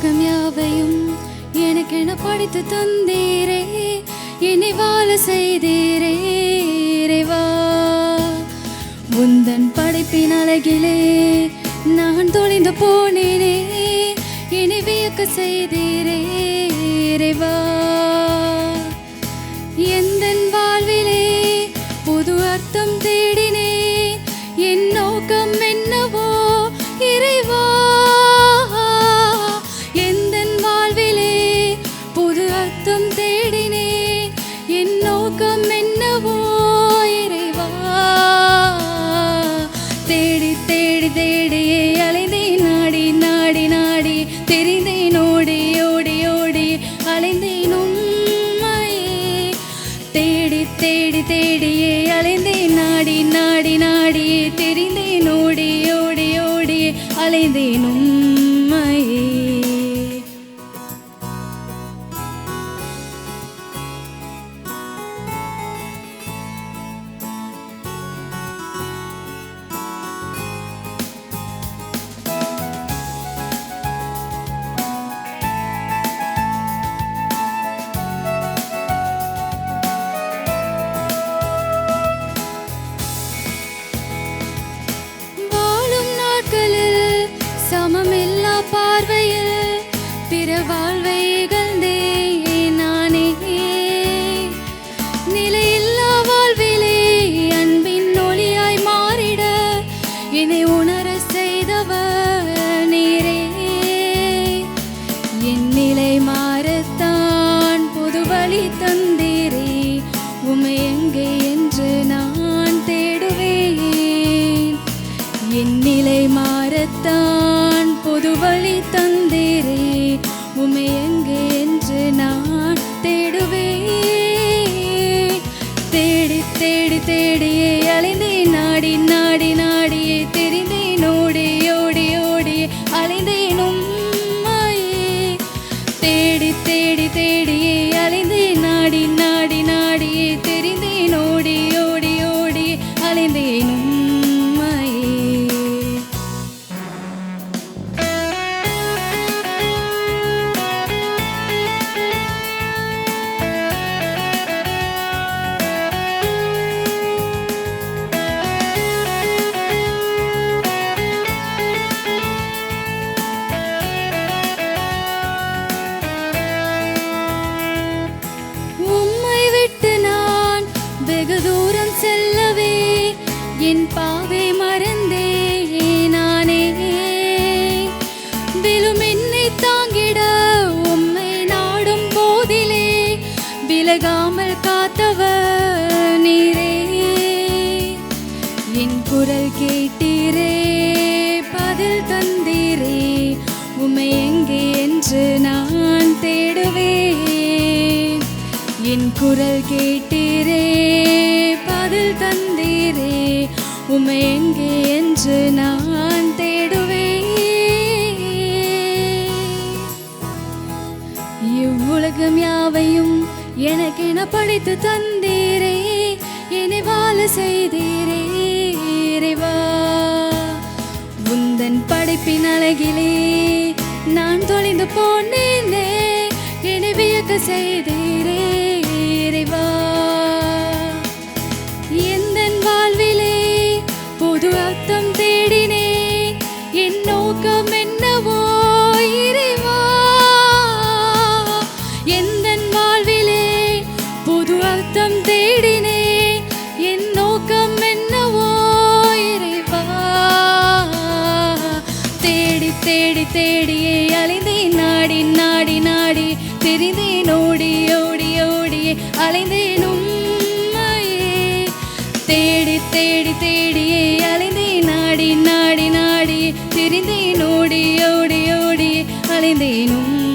உலகம் யாவையும் எனக்கென படித்து தந்தீரே. இனி வாழ செய்தீரே இறைவா. உந்தன் படைப்பின் அழகிலே நான் தொலைந்து போனேனே. என்னை வியக்க செய்தீரே இறைவா. தேடி தேடியே அலைந்தேன் நாடி நாடி நாடியே. தெரிந்தேன் ஓடி ஓடி ஓடியே அலைந்தேனும். நிலை மாறத்தான் புது வழி தந்தீரே. உமை எங்கே என்று நான் தேடுவேன். என் நிலை மாறத்தான் புது வழி தந்தீரே. உமை எங்கே என்று நான் தேடுவேன். தேடி தேடி தேடியே அழிந்தே நாடி நாடி அலைந்தேன் விலகாமல் காத்தவர் நீரே. என் குரல் கேட்டீரே பதில் தந்தீரே. உமை எங்கே என்று நான் தேடுவேன். என் குரல் கேட்டீரே பதில் தந்தீரே. உமை எங்கே என்று நான் தேடுவேன். இவ்வுலகம் யாவையும் எனக்கென படித்து தந்தீரே என்னை வாழ செய்தீரே இறைவா. உந்தன் படைப்பின் அழகிலே நான் தொலைந்து போனேனே என்னை வியக்க செய்தீரே. தேடி தேடியே அலைந்தேன் நாடி நாடி நாடி. தெரிந்தேன் ஓடி ஓடி ஓடியே அலைந்தேன் உம்மையே. தேடி தேடி தேடியே அலைந்தேன் நாடி நாடி நாடி. தெரிந்தேன் ஓடி ஓடி ஓடி. அலைந்தேன் உம்மையே